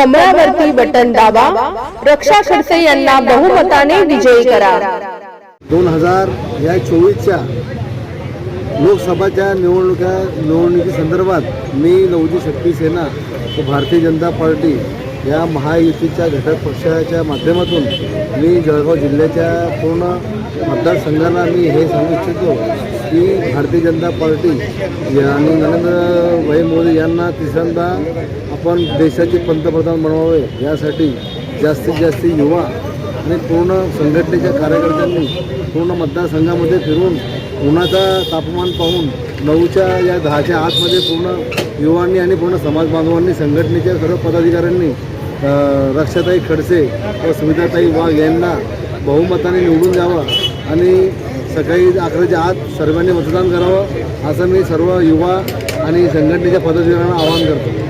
कमळावरती button दाबा. रक्षा खडसे यांना बहुमताने विजयी करा. दोन हजार या चोवीसच्या लोकसभाच्या निवडणुका संदर्भात मी नवजी शक्ती सेना व भारतीय जनता पार्टी या महायुतीच्या घटक पक्षाच्या माध्यमातून मी जळगाव जिल्ह्याच्या पूर्ण मतदारसंघांना मी हे सांगू इच्छितो की भारतीय जनता पार्टी आणि नरेंद्र भाई मोदी यांना तिसऱ्यांदा आपण देशाचे पंतप्रधान बनवावे यासाठी जास्तीत जास्त युवा आणि पूर्ण संघटनेच्या कार्यकर्त्यांनी पूर्ण मतदारसंघामध्ये फिरून उन्हाचा तापमान पाहून नऊच्या या दहाच्या आतमध्ये पूर्ण युवांनी आणि पूर्ण समाज बांधवांनी संघटनेच्या सर्व पदाधिकाऱ्यांनी रक्षाताई खडसे व सुविधाताई वाघ यांना बहुमताने निवडून द्यावं आणि सकाळी अकराच्या आत सर्वांनी मतदान करावं असं मी सर्व युवा आणि संघटनेच्या पदाधिकाऱ्यांना आवाहन करतो.